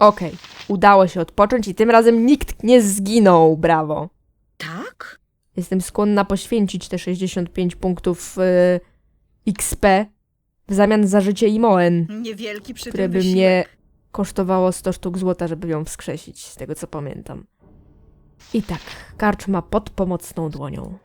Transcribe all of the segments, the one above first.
Okej, udało się odpocząć i tym razem nikt nie zginął, brawo. Tak? Jestem skłonna poświęcić te 65 punktów y, XP w zamian za życie Imoen, Niewielki przy które tym by wysiłek. mnie kosztowało 100 sztuk złota, żeby ją wskrzesić, z tego co pamiętam. I tak, karczma pod pomocną dłonią.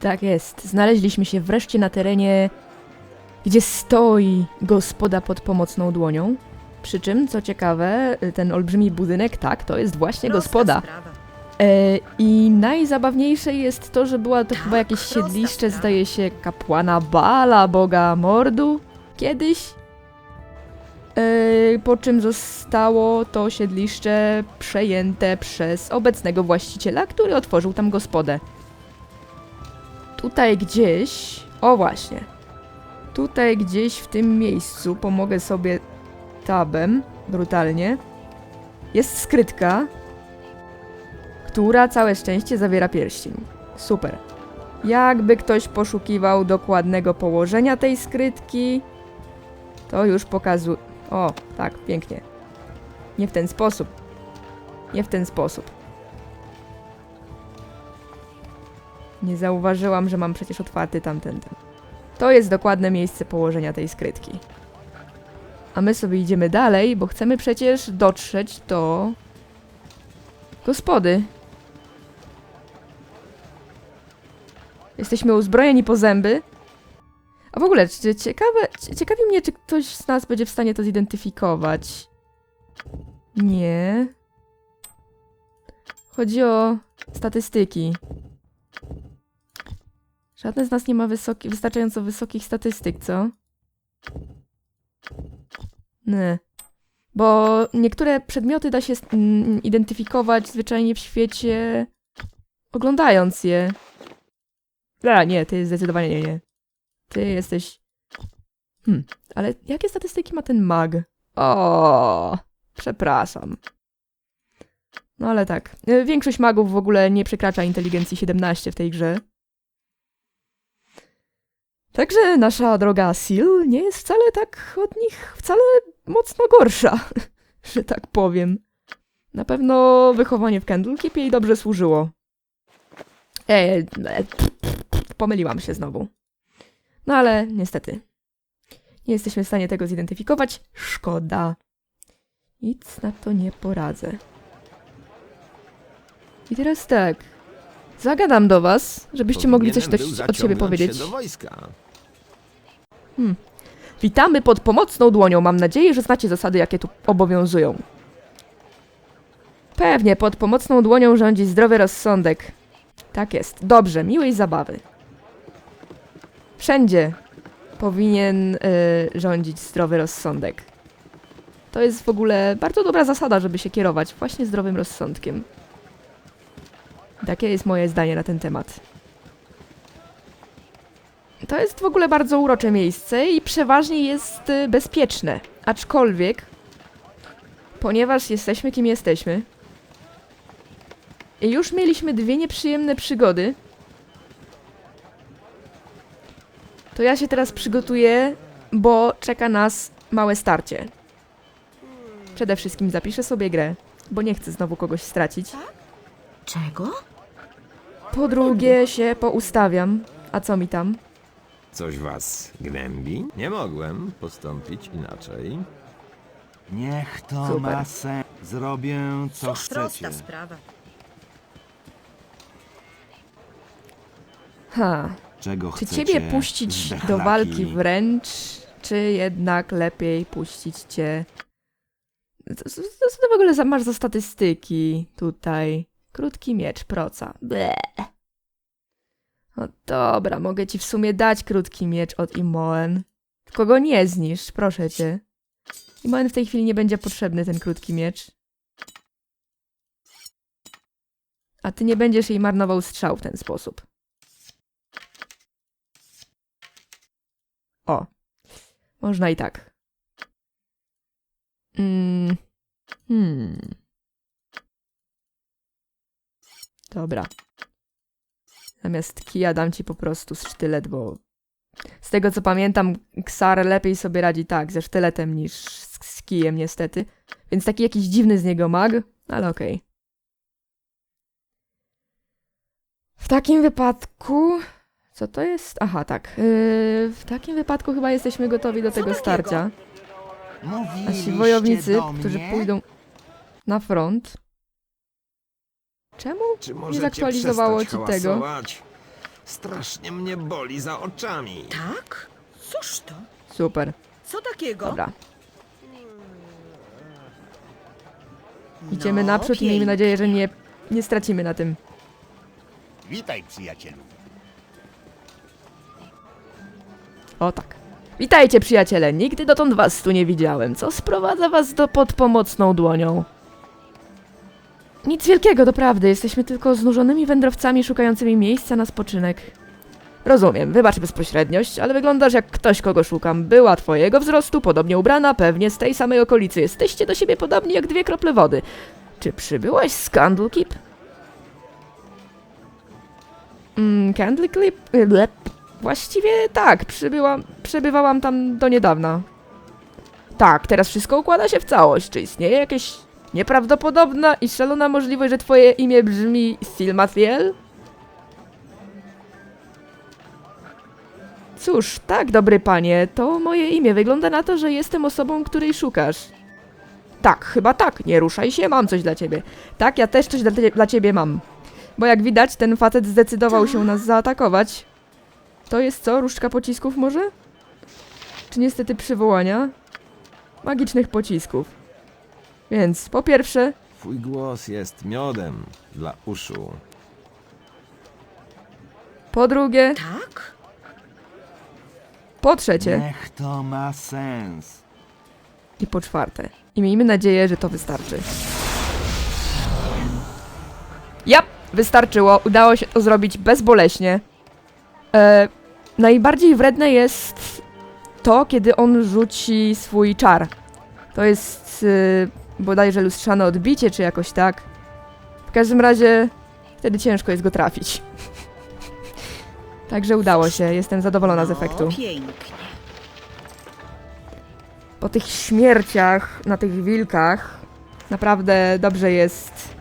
Tak jest. Znaleźliśmy się wreszcie na terenie, gdzie stoi gospoda pod pomocną dłonią. Przy czym, co ciekawe, ten olbrzymi budynek, tak, to jest właśnie Prosta gospoda. sprawa. E, I najzabawniejsze jest to, że była to Tak, chyba jakieś prosta siedliszcze, sprawa. zdaje się, kapłana Bala, boga mordu, kiedyś. E, po czym zostało to siedliszcze przejęte przez obecnego właściciela, który otworzył tam gospodę. Tutaj gdzieś, o właśnie, tutaj gdzieś w tym miejscu, pomogę sobie tabem, brutalnie, jest skrytka, która całe szczęście zawiera pierścień. Super. Jakby ktoś poszukiwał dokładnego położenia tej skrytki, to już pokazuje. O, tak, pięknie. Nie w ten sposób. Nie w ten sposób. Nie zauważyłam, że mam przecież otwarty tamten. Ten. To jest dokładne miejsce położenia tej skrytki. A my sobie idziemy dalej, bo chcemy przecież dotrzeć do gospody. Jesteśmy uzbrojeni po zęby. A w ogóle, ciekawe, cie- ciekawi mnie, czy ktoś z nas będzie w stanie to zidentyfikować. Nie. Chodzi o statystyki. Żadne z nas nie ma wysoki, wystarczająco wysokich statystyk, co? Nie. Bo niektóre przedmioty da się identyfikować zwyczajnie w świecie, oglądając je. A, nie, ty zdecydowanie nie, nie. Ty jesteś... Hmm, ale jakie statystyki ma ten mag? O, przepraszam. No ale tak, y, większość magów w ogóle nie przekracza inteligencji 17 w tej grze. Także nasza droga Sil nie jest wcale tak od nich wcale mocno gorsza, że tak powiem. Na pewno wychowanie w Candlekeep jej dobrze służyło. Ej, e, pomyliłam się znowu. No ale niestety. Nie jesteśmy w stanie tego zidentyfikować. Szkoda. Nic na to nie poradzę. I teraz tak. Zagadam do was, żebyście mogli coś od siebie powiedzieć. Się do wojska. Witamy pod pomocną dłonią. Mam nadzieję, że znacie zasady, jakie tu obowiązują. Pewnie, pod pomocną dłonią rządzi zdrowy rozsądek. Tak jest. Dobrze, miłej zabawy. Wszędzie powinien y, rządzić zdrowy rozsądek. To jest w ogóle bardzo dobra zasada, żeby się kierować właśnie zdrowym rozsądkiem. Takie jest moje zdanie na ten temat. To jest w ogóle bardzo urocze miejsce i przeważnie jest y, bezpieczne. Aczkolwiek, ponieważ jesteśmy kim jesteśmy, i już mieliśmy dwie nieprzyjemne przygody, to ja się teraz przygotuję, bo czeka nas małe starcie. Przede wszystkim zapiszę sobie grę, bo nie chcę znowu kogoś stracić. Czego? Po drugie się poustawiam. A co mi tam? Coś was gnębi? Nie mogłem postąpić inaczej. Niech to Super. ma sens. Zrobię co chcecie. Prosta sprawa. Ha, Czego Czy chcecie? ciebie puścić do zdechlaki? walki wręcz, czy jednak lepiej puścić cię... Co, co, co ty w ogóle za, masz za statystyki tutaj? Krótki miecz, proca. Ble. No dobra, mogę ci w sumie dać krótki miecz od Imoen. Tylko go nie znisz, proszę cię. Imoen w tej chwili nie będzie potrzebny, ten krótki miecz. A ty nie będziesz jej marnował strzał w ten sposób. O. Można i tak. Mm. Hmm. Dobra. Zamiast kija dam ci po prostu sztylet, bo z tego co pamiętam, Xar lepiej sobie radzi tak ze sztyletem niż z, z kijem niestety. Więc taki jakiś dziwny z niego mag, ale okej. W takim wypadku... Co to jest? Aha, tak. Yy, w takim wypadku chyba jesteśmy gotowi do tego starcia. Ci wojownicy, którzy pójdą na front... Czemu? Czy możecie zaktualizowało przestać ci tego? hałasować? Strasznie mnie boli za oczami. Tak? Cóż to? Super, Co takiego? dobra. Idziemy No, naprzód i miejmy pięknie. nadzieję, że nie, nie stracimy na tym. Witaj, przyjacielu. O tak. Witajcie przyjaciele, nigdy dotąd was tu nie widziałem. Co sprowadza was do pod pomocną dłonią? Nic wielkiego, doprawdy. Jesteśmy tylko znużonymi wędrowcami szukającymi miejsca na spoczynek. Rozumiem, wybacz bezpośredniość, ale wyglądasz jak ktoś, kogo szukam. Była twojego wzrostu, podobnie ubrana, pewnie z tej samej okolicy. Jesteście do siebie podobni jak dwie krople wody. Czy przybyłaś z Candlekeep? Mm, Candlekeep? Blep. Właściwie tak, przybyłam, przebywałam tam do niedawna. Tak, teraz wszystko układa się w całość. Czy istnieje jakieś nieprawdopodobna i szalona możliwość, że twoje imię brzmi Silmathiel? Cóż, tak, dobry panie, to moje imię. Wygląda na to, że jestem osobą, której szukasz. Tak, chyba tak. Nie ruszaj się, mam coś dla ciebie. Tak, ja też coś dla, dla ciebie mam. Bo jak widać, ten facet zdecydował się nas zaatakować. To jest co? Różdżka pocisków może? Czy niestety przywołania? Magicznych pocisków. Więc po pierwsze, Twój głos jest miodem dla uszu. po drugie, Tak? po trzecie Niech to ma sens. i po czwarte. I miejmy nadzieję, że to wystarczy. Ja, wystarczyło. Udało się to zrobić bezboleśnie. E, najbardziej wredne jest to, kiedy on rzuci swój czar. To jest y, bodajże lustrzane odbicie, czy jakoś tak. W każdym razie wtedy ciężko jest go trafić. Także udało się. Jestem zadowolona z efektu. No, pięknie. po tych śmierciach na tych wilkach naprawdę dobrze jest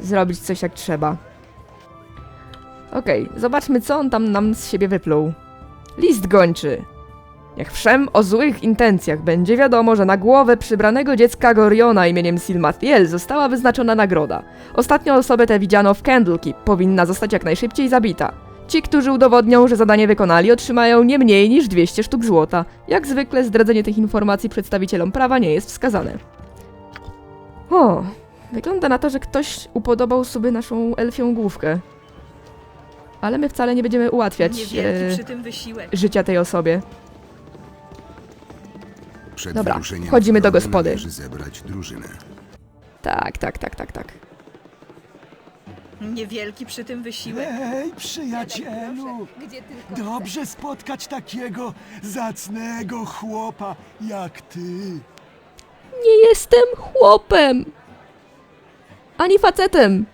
zrobić coś jak trzeba. Okej, zobaczmy co on tam nam z siebie wypluł. List gończy. Jak wszem o złych intencjach będzie wiadomo, że na głowę przybranego dziecka Goriona imieniem Silmathiel została wyznaczona nagroda. Ostatnią osobę tę widziano w Candlekeep, powinna zostać jak najszybciej zabita. Ci, którzy udowodnią, że zadanie wykonali, otrzymają nie mniej niż 200 sztuk złota. Jak zwykle zdradzenie tych informacji przedstawicielom prawa nie jest wskazane. O, wygląda na to, że ktoś upodobał sobie naszą elfią główkę. Ale my wcale nie będziemy ułatwiać Niewielki e, przy tym wysiłek. życia tej osobie. Przed Dobra, wyruszeniem wchodzimy w do gospody. Należy zebrać drużynę. Tak, tak, tak, tak, tak. Niewielki przy tym wysiłek. Ej, przyjacielu! Dobrze spotkać takiego zacnego chłopa jak ty. Nie jestem chłopem! Ani facetem!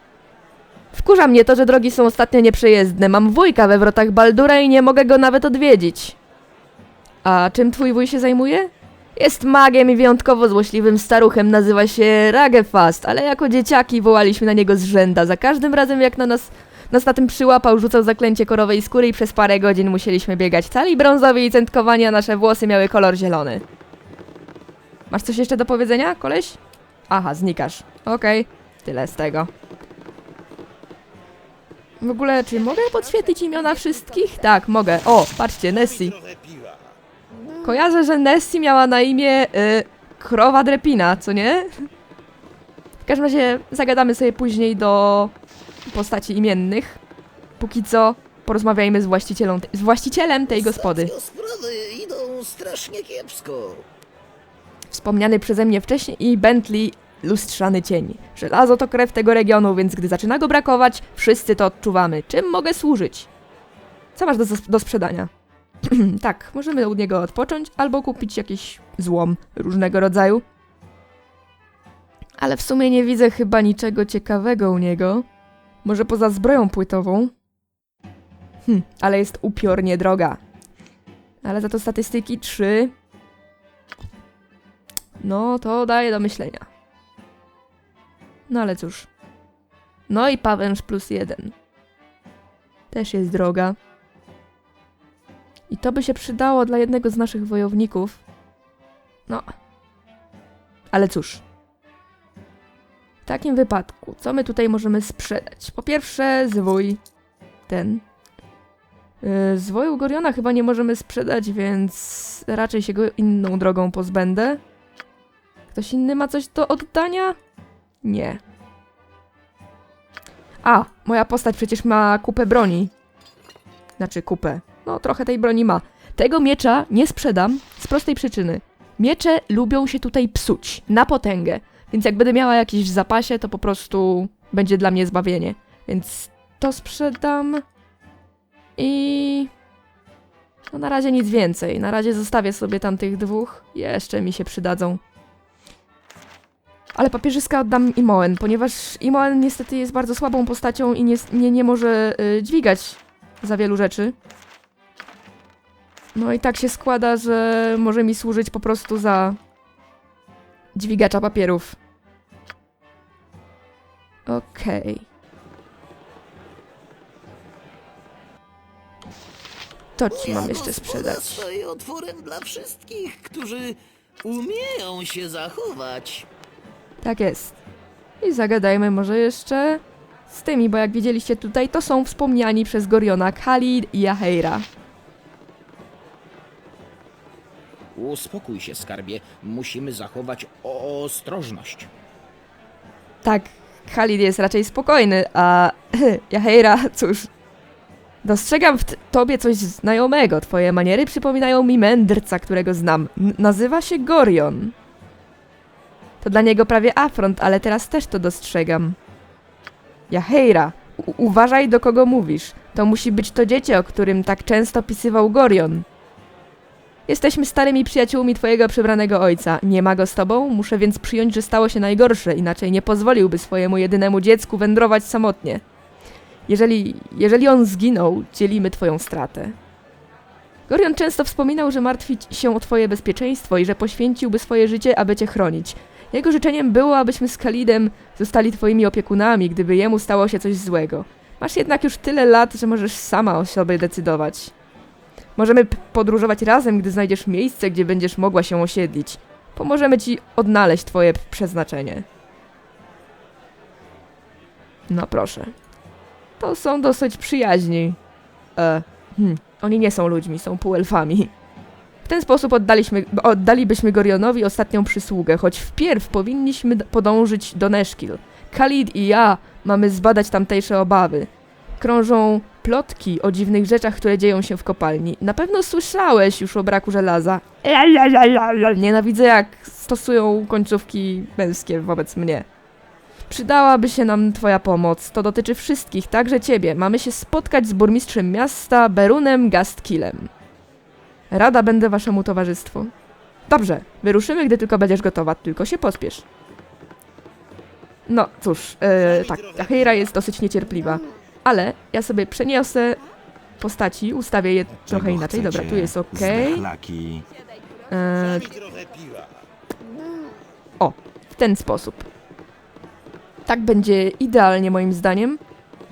Wkurza mnie to, że drogi są ostatnio nieprzejezdne. Mam wujka we wrotach Baldura i nie mogę go nawet odwiedzić. A czym twój wuj się zajmuje? Jest magiem i wyjątkowo złośliwym staruchem, nazywa się Ragefast, ale jako dzieciaki wołaliśmy na niego z rzęda. Za każdym razem jak na nas, nas na tym przyłapał, rzucał zaklęcie korowej skóry i przez parę godzin musieliśmy biegać cali brązowi i centkowanie, a nasze włosy miały kolor zielony. Masz coś jeszcze do powiedzenia, koleś? Aha, znikasz. Okej, tyle z tego. W ogóle, czy mogę podświetlić imiona wszystkich? Tak, mogę. O, patrzcie, Nessie. Kojarzę, że Nessie miała na imię y, krowa drepina, co nie? W każdym razie zagadamy sobie później do postaci imiennych. Póki co porozmawiajmy z, właścicielą, z właścicielem tej gospody. Ostatnio sprawy idą strasznie kiepsko. Wspomniany przeze mnie wcześniej i Bentley lustrzany cień. Żelazo to krew tego regionu, więc gdy zaczyna go brakować, wszyscy to odczuwamy. Czym mogę służyć? Co masz do, do sprzedania? tak, możemy u niego odpocząć albo kupić jakiś złom różnego rodzaju. Ale w sumie nie widzę chyba niczego ciekawego u niego. Może poza zbroją płytową. Hm, ale jest upiornie droga. Ale za to statystyki 3. No, to daje do myślenia. No ale cóż. No i pawęż plus jeden. Też jest droga. I to by się przydało dla jednego z naszych wojowników. No. Ale cóż. W takim wypadku, co my tutaj możemy sprzedać? Po pierwsze, zwój. Ten. Yy, Zwoju Goriona chyba nie możemy sprzedać, więc raczej się go inną drogą pozbędę. Ktoś inny ma coś do oddania? Nie. A, moja postać przecież ma kupę broni. Znaczy kupę. No, trochę tej broni ma. Tego miecza nie sprzedam z prostej przyczyny. Miecze lubią się tutaj psuć na potęgę. Więc jak będę miała jakieś w zapasie, to po prostu będzie dla mnie zbawienie. Więc to sprzedam. I. No na razie nic więcej. Na razie zostawię sobie tamtych dwóch. Jeszcze mi się przydadzą. Ale papierzyska oddam Imoen, ponieważ Imoen niestety jest bardzo słabą postacią i nie, nie, nie może y, dźwigać za wielu rzeczy. No i tak się składa, że może mi służyć po prostu za dźwigacza papierów. Okej. To ci mam jeszcze sprzedać. stoi otworem dla wszystkich, którzy umieją się zachować. Tak jest. I zagadajmy może jeszcze z tymi, bo jak widzieliście tutaj, to są wspomniani przez Goriona Khalid i Yaheira. Uspokój się, skarbie. Musimy zachować ostrożność. Tak, Khalid jest raczej spokojny, a Yaheira, cóż. Dostrzegam w tobie coś znajomego. Twoje maniery przypominają mi mędrca, którego znam. N- nazywa się Gorion. To dla niego prawie afront, ale teraz też to dostrzegam. Yaheira, u- uważaj do kogo mówisz. To musi być to dziecię, o którym tak często pisywał Gorion. Jesteśmy starymi przyjaciółmi twojego przybranego ojca. Nie ma go z tobą? Muszę więc przyjąć, że stało się najgorsze, inaczej nie pozwoliłby swojemu jedynemu dziecku wędrować samotnie. Jeżeli, jeżeli on zginął, dzielimy twoją stratę. Gorion często wspominał, że martwi się o twoje bezpieczeństwo i że poświęciłby swoje życie, aby cię chronić. Jego życzeniem było, abyśmy z Khalidem zostali twoimi opiekunami, gdyby jemu stało się coś złego. Masz jednak już tyle lat, że możesz sama o sobie decydować. Możemy podróżować razem, gdy znajdziesz miejsce, gdzie będziesz mogła się osiedlić. Pomożemy ci odnaleźć twoje przeznaczenie. No proszę. To są dosyć przyjaźni. E, hmm, oni nie są ludźmi, są półelfami. W ten sposób oddaliśmy, oddalibyśmy Gorionowi ostatnią przysługę, choć wpierw powinniśmy podążyć do Neszkil. Khalid i ja mamy zbadać tamtejsze obawy. Krążą plotki o dziwnych rzeczach, które dzieją się w kopalni. Na pewno słyszałeś już o braku żelaza. Nienawidzę jak stosują końcówki męskie wobec mnie. Przydałaby się nam twoja pomoc. To dotyczy wszystkich, także ciebie. Mamy się spotkać z burmistrzem miasta Berunem Gastkilem. Rada będę waszemu towarzystwu. Dobrze, wyruszymy, gdy tylko będziesz gotowa, tylko się pospiesz. No cóż, e, tak, Aheira jest dosyć niecierpliwa, ale ja sobie przeniosę postaci, ustawię je trochę inaczej. Dobra, tu jest ok. E, o, w ten sposób. Tak będzie idealnie moim zdaniem.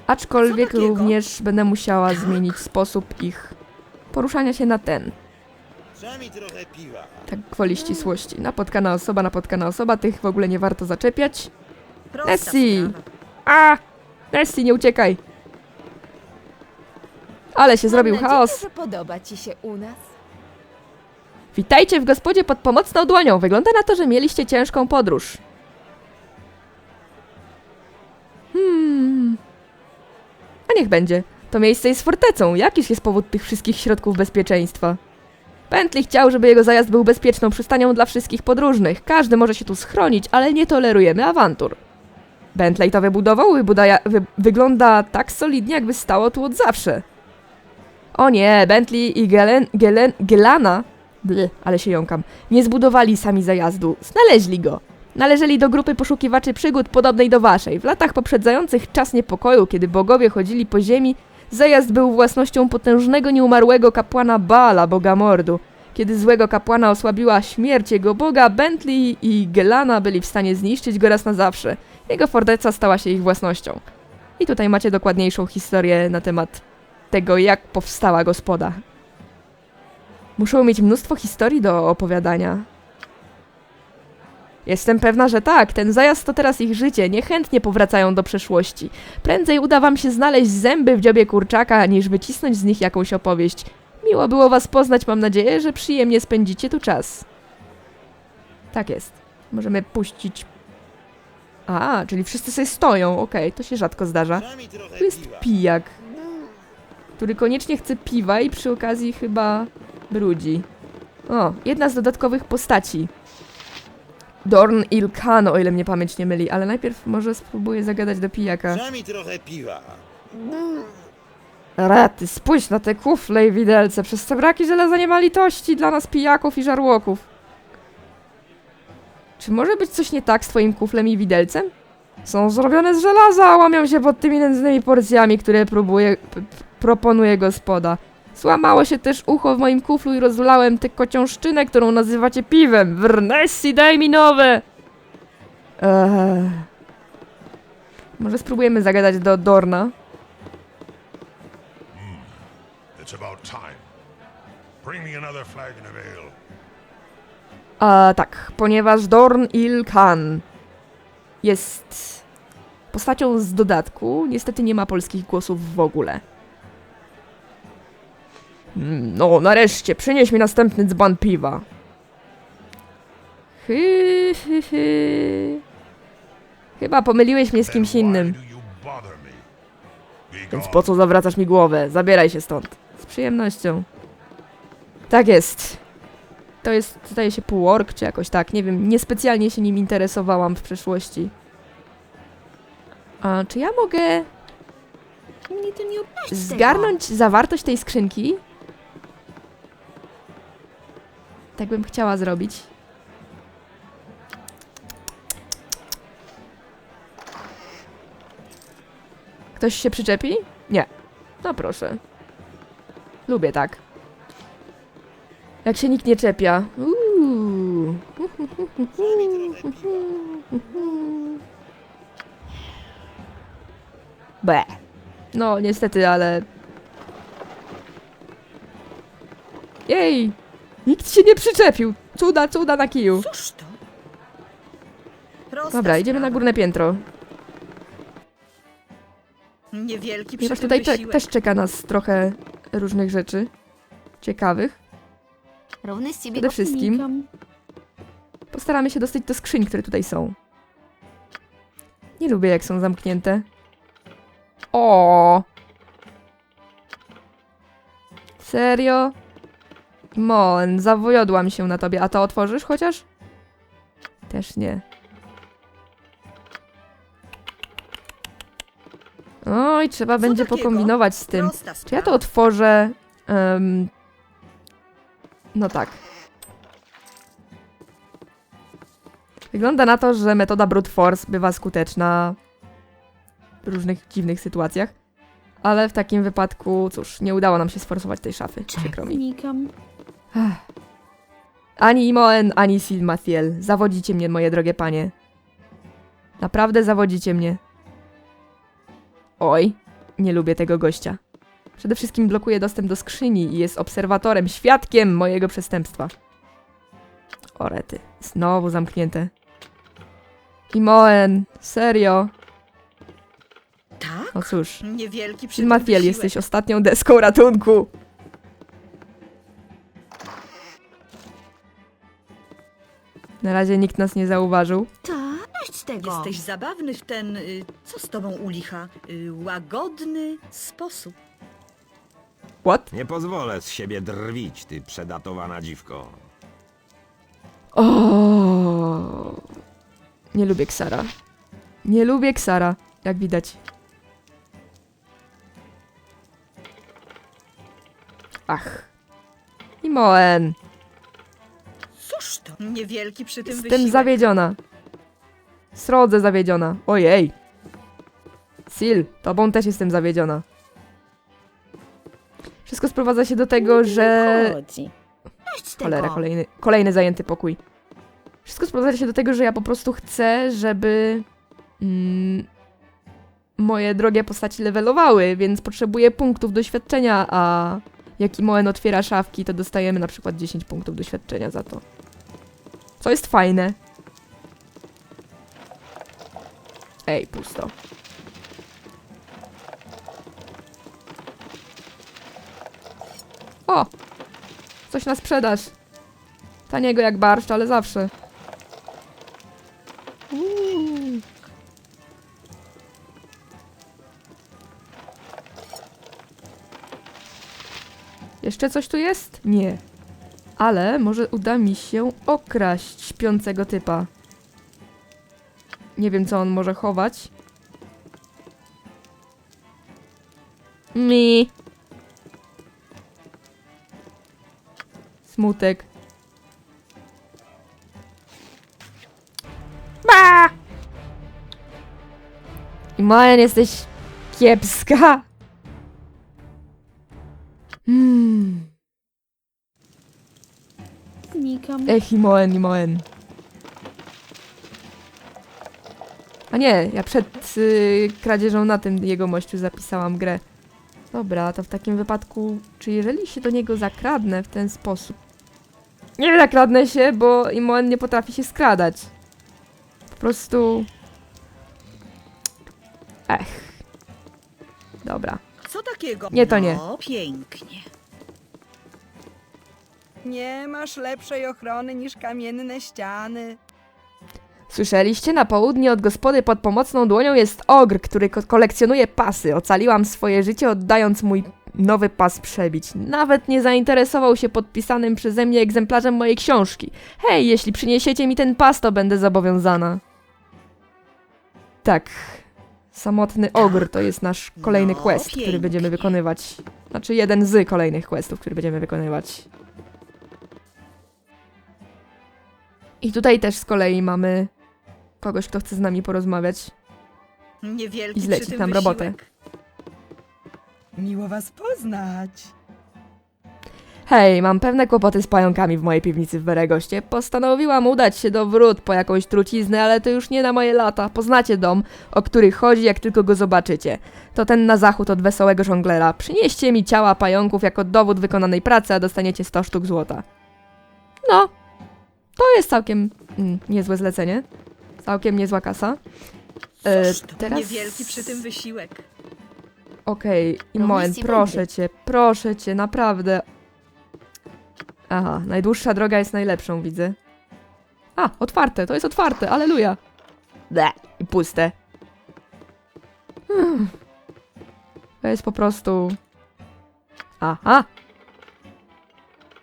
Aczkolwiek również będę musiała zmienić sposób ich poruszania się na ten. Tak gwoli ścisłości. Napotkana osoba, napotkana osoba, tych w ogóle nie warto zaczepiać. Nessie! A! Nessie, nie uciekaj! Ale się zrobił nadzieję, chaos. że podoba ci się u nas. Witajcie w gospodzie pod pomocną dłonią. Wygląda na to, że mieliście ciężką podróż. Hmm. A niech będzie. To miejsce jest fortecą. Jakiż jest powód tych wszystkich środków bezpieczeństwa? Bentley chciał, żeby jego zajazd był bezpieczną przystanią dla wszystkich podróżnych. Każdy może się tu schronić, ale nie tolerujemy awantur. Bentley to wybudował, wybudaja, wy, wygląda tak solidnie, jakby stało tu od zawsze. O nie, Bentley i Gelen, Gelen, Gelana, ble, ale się jąkam, nie zbudowali sami zajazdu, znaleźli go. Należeli do grupy poszukiwaczy przygód podobnej do waszej. W latach poprzedzających czas niepokoju, kiedy bogowie chodzili po ziemi, zajazd był własnością potężnego nieumarłego kapłana Baala, boga mordu. Kiedy złego kapłana osłabiła śmierć jego boga, Bentley i Gelana byli w stanie zniszczyć go raz na zawsze. Jego forteca stała się ich własnością. I tutaj macie dokładniejszą historię na temat tego, jak powstała gospoda. Muszą mieć mnóstwo historii do opowiadania. Jestem pewna, że tak. Ten zajazd to teraz ich życie. Niechętnie powracają do przeszłości. Prędzej uda wam się znaleźć zęby w dziobie kurczaka, niż wycisnąć z nich jakąś opowieść. Miło było was poznać. Mam nadzieję, że przyjemnie spędzicie tu czas. Tak jest. Możemy puścić. A, czyli wszyscy sobie stoją. Okej, to się rzadko zdarza. Tu jest pijak, który koniecznie chce piwa i przy okazji chyba brudzi. O, jedna z dodatkowych postaci. Dorn Ilkan, o ile mnie pamięć nie myli, ale najpierw może spróbuję zagadać do pijaka. Daj mi trochę piwa. Rety, spójrz na te kufle i widelce. Przez te braki żelaza nie ma litości dla nas pijaków i żarłoków. Czy może być coś nie tak z twoim kuflem i widelcem? Są zrobione z żelaza, a łamią się pod tymi nędznymi porcjami, które próbuje, p- p- proponuje gospoda. Złamało się też ucho w moim kuflu i rozlałem tę kociążczynę, którą nazywacie piwem. Wrnessi, daj mi nowe! Eee. Może spróbujemy zagadać do Dorna. It's about time. Bring me another flagon of ale. A tak, ponieważ Dorn Il Khan jest postacią z dodatku, niestety nie ma polskich głosów w ogóle. No, nareszcie, przynieś mi następny dzban piwa. Hy, hy, hy. Chyba pomyliłeś mnie z kimś innym. Więc po co zawracasz mi głowę? Zabieraj się stąd. Z przyjemnością. Tak jest. To jest, zdaje się, półork czy jakoś tak. Nie wiem, niespecjalnie się nim interesowałam w przeszłości. A czy ja mogę zgarnąć zawartość tej skrzynki? Tak bym chciała zrobić. Ktoś się przyczepi? Nie. No proszę. Lubię tak. Jak się nikt nie czepia. Be. No, niestety, ale... Jej! Nikt się nie przyczepił! Cuda, cuda na kiju. Cóż to? Prosta Dobra, idziemy na sprawa. górne piętro. Niewielki Ponieważ tutaj te, wysiłek. też czeka nas trochę różnych rzeczy. Ciekawych. Równy z ciebie Przede wszystkim-. Postaramy się dostać do skrzyń, które tutaj są. Nie lubię, jak są zamknięte. O. Serio? Mon, zawiodłam się na tobie. A to otworzysz chociaż? Też nie. Oj, trzeba Co będzie takiego? pokombinować z tym. Prosta Czy ja to sprawa. otworzę? em, no tak. Wygląda na to, że metoda brute force bywa skuteczna w różnych dziwnych sytuacjach. Ale w takim wypadku, cóż, nie udało nam się sforsować tej szafy. Przykro mi. Ani Imoen, ani Silmathiel. Zawodzicie mnie, moje drogie panie. Naprawdę zawodzicie mnie. Oj, nie lubię tego gościa. Przede wszystkim blokuje dostęp do skrzyni i jest obserwatorem, świadkiem mojego przestępstwa. Orety, znowu zamknięte. Imoen, serio? Tak? No cóż, Niewielki przy tym Silmathiel, wysiłek. jesteś ostatnią deską ratunku. Na razie nikt nas nie zauważył. Tak, dość tego. Jesteś zabawny w ten, y, co z tobą u licha, y, łagodny sposób. What? Nie pozwolę z siebie drwić, ty przedatowana dziwko. O, Nie lubię Ksara. Nie lubię Ksara, jak widać. Ach. Imoen. Cóż to? Niewielki przy tym Jestem wysiłek. zawiedziona. Srodze zawiedziona. Ojej. Sil, tobą też jestem zawiedziona. Wszystko sprowadza się do tego, że... Chodzi. Dość tego. Cholera, kolejny, kolejny zajęty pokój. Wszystko sprowadza się do tego, że ja po prostu chcę, żeby mm, moje drogie postaci levelowały, więc potrzebuję punktów doświadczenia, a jak Imoen otwiera szafki, to dostajemy na przykład 10 punktów doświadczenia za to. Co jest fajne. Ej, pusto. O! Coś na sprzedaż. Taniego jak barszcz, ale zawsze. Jeszcze coś tu jest? Nie. Ale może uda mi się okraść śpiącego typa. Nie wiem, co on może chować. Mi. Smutek. Ba! Majan, jesteś kiepska. Znikam. Ech, Imoen, Imoen. A nie, ja przed y, kradzieżą na tym jego mościu zapisałam grę. Dobra, to w takim wypadku, czy jeżeli się do niego zakradnę w ten sposób? Nie zakradnę się, bo Imoen nie potrafi się skradać. Po prostu... Ech. Dobra. Co takiego? Nie, to nie. No, pięknie. Nie masz lepszej ochrony niż kamienne ściany. Słyszeliście? Na południe od gospody pod pomocną dłonią jest ogr, który ko- kolekcjonuje pasy. Ocaliłam swoje życie oddając mój nowy pas przebić. Nawet nie zainteresował się podpisanym przeze mnie egzemplarzem mojej książki. Hej, jeśli przyniesiecie mi ten pas, to będę zobowiązana. Tak. Samotny ogr to jest nasz kolejny No, quest, który pięknie. będziemy wykonywać. Znaczy jeden z kolejnych questów, który będziemy wykonywać. I tutaj też z kolei mamy kogoś, kto chce z nami porozmawiać. Niewielki I zlecić przy tym nam wysiłek. robotę. Miło was poznać. Hej, mam pewne kłopoty z pająkami w mojej piwnicy w Beregoście. Postanowiłam udać się do wrót po jakąś truciznę, ale to już nie na moje lata. Poznacie dom, o który chodzi, jak tylko go zobaczycie. To ten na zachód od wesołego żonglera. Przynieście mi ciała pająków jako dowód wykonanej pracy, a dostaniecie 100 sztuk złota. No, to jest całkiem mm, niezłe zlecenie. Całkiem niezła kasa. E, teraz- Niewielki przy tym wysiłek. Okej, Imoen, Równości proszę będzie. cię, proszę cię, naprawdę. Aha, najdłuższa droga jest najlepszą, widzę. A, otwarte, to jest otwarte, aleluja. Ble, i puste. Hmm. To jest po prostu... Aha.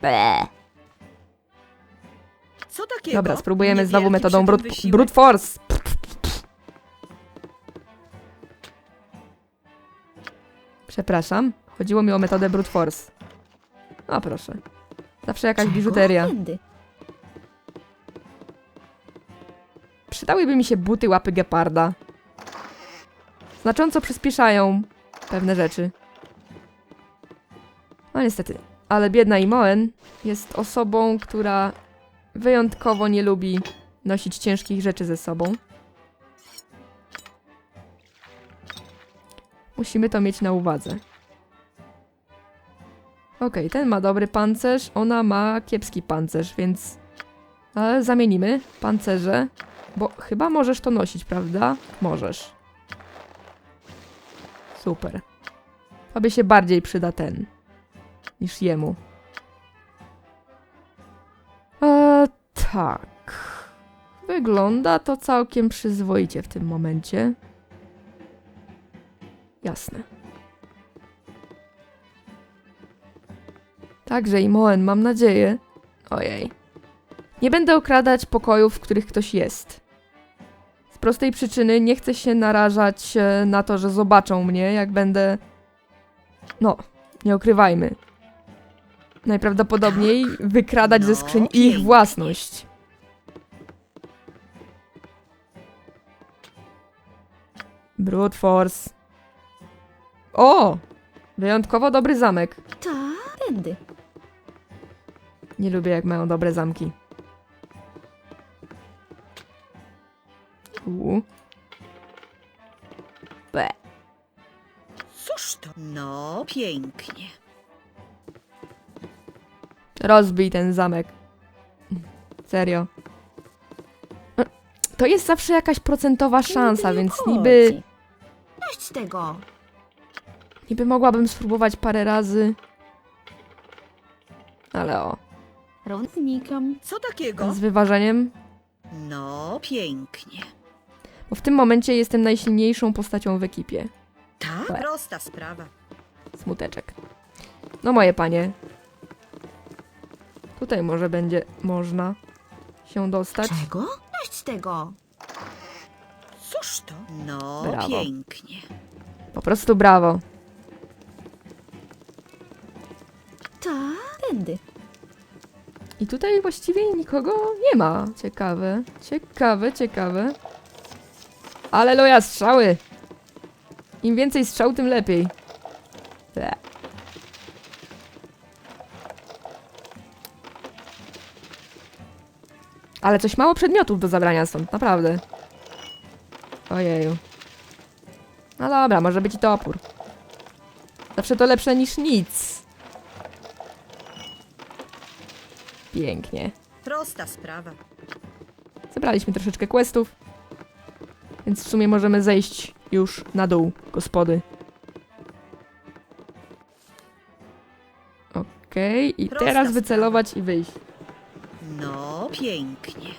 Ble. Co takiego? Dobra, spróbujemy Niewielki znowu przy metodą tym brute, wysiłek. brute force. Przepraszam, chodziło mi o metodę brute force. O proszę. Zawsze jakaś Czego? biżuteria. Tędy. Przydałyby mi się buty łapy geparda. Znacząco przyspieszają pewne rzeczy. No niestety. Ale biedna Imoen jest osobą, która wyjątkowo nie lubi nosić ciężkich rzeczy ze sobą. Musimy to mieć na uwadze. Okej, ten ma dobry pancerz, ona ma kiepski pancerz, więc zamienimy pancerze, bo chyba możesz to nosić, prawda? Możesz. Super. Tobie się bardziej przyda ten niż jemu. Tak. Wygląda to całkiem przyzwoicie w tym momencie. Jasne. Także i Moen, mam nadzieję. Ojej. Nie będę okradać pokojów, w których ktoś jest. Z prostej przyczyny nie chcę się narażać e, na to, że zobaczą mnie, jak będę. No, nie ukrywajmy. Najprawdopodobniej wykradać ze No, skrzyń ich własność. Brute Force. O! Wyjątkowo dobry zamek. Tak, tędy. Nie lubię, jak mają dobre zamki. U. B. Cóż to? No, pięknie. Rozbij ten zamek. Serio. To jest zawsze jakaś procentowa szansa, więc niby, Dość tego. niby mogłabym spróbować parę razy. Ale o, znikam. Co takiego? z wyważeniem. No, pięknie. Bo w tym momencie jestem najsilniejszą postacią w ekipie. Tak. Prosta sprawa. Smuteczek. No moje panie. Tutaj może będzie można się dostać. Czego? Dość z tego. Cóż to? No, Brawo. pięknie. Po prostu brawo. Tak, tędy. I tutaj właściwie nikogo nie ma. Ciekawe, ciekawe, ciekawe. Aleluja, strzały! Im więcej strzał, tym lepiej. Ble. Ale coś mało przedmiotów do zabrania stąd, naprawdę. Ojeju. No dobra, może być i topór. Zawsze to lepsze niż nic. Pięknie. Prosta sprawa. Zebraliśmy troszeczkę questów. Więc w sumie możemy zejść już na dół gospody. Okej, i Prosta teraz wycelować i wyjść. No, pięknie.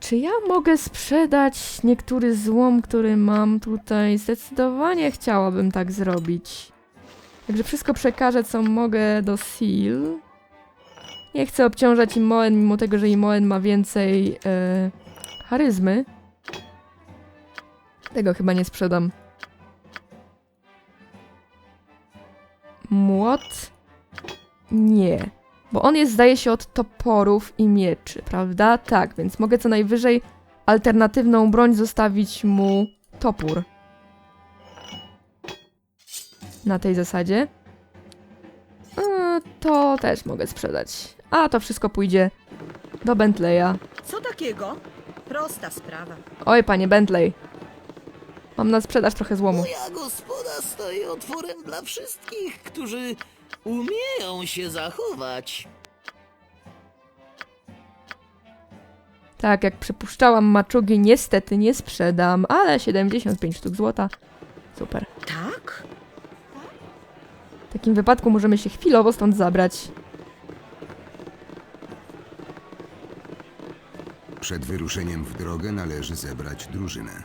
Czy ja mogę sprzedać niektóry złom, który mam tutaj? Zdecydowanie chciałabym tak zrobić. Także wszystko przekażę, co mogę do Seal. Nie chcę obciążać Imoen, mimo tego, że Imoen ma więcej e, charyzmy. Tego chyba nie sprzedam. Młot? Nie. Bo on jest, zdaje się, od toporów i mieczy, prawda? Tak, więc mogę co najwyżej alternatywną broń zostawić mu topór. Na tej zasadzie. E, To też mogę sprzedać. A to wszystko pójdzie do Bentleya. Co takiego? Prosta sprawa. Oj, panie Bentley. Mam na sprzedaż trochę złomu. Moja gospoda stoi otworem dla wszystkich, którzy umieją się zachować. Tak, jak przypuszczałam, maczugi niestety nie sprzedam, ale 75 sztuk złota. Super. Tak? W takim wypadku możemy się chwilowo stąd zabrać. Przed wyruszeniem w drogę należy zebrać drużynę.